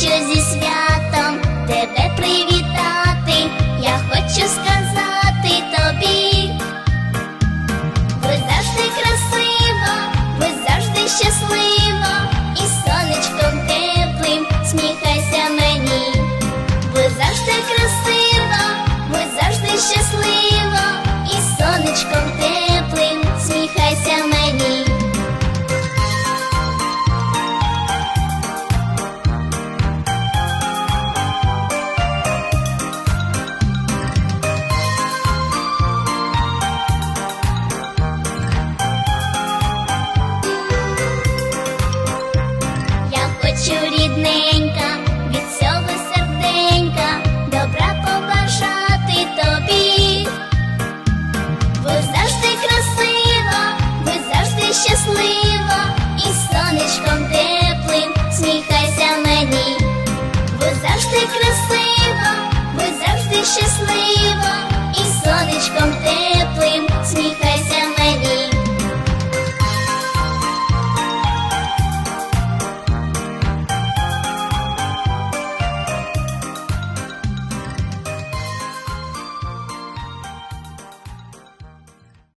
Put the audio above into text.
що зі свят. хочу від всього серденька, добра побажати тобі, бо завжди красива, бо завжди щаслива, і сонечком теплим сміхайся мені, бо завжди красива, бо завжди щаслива.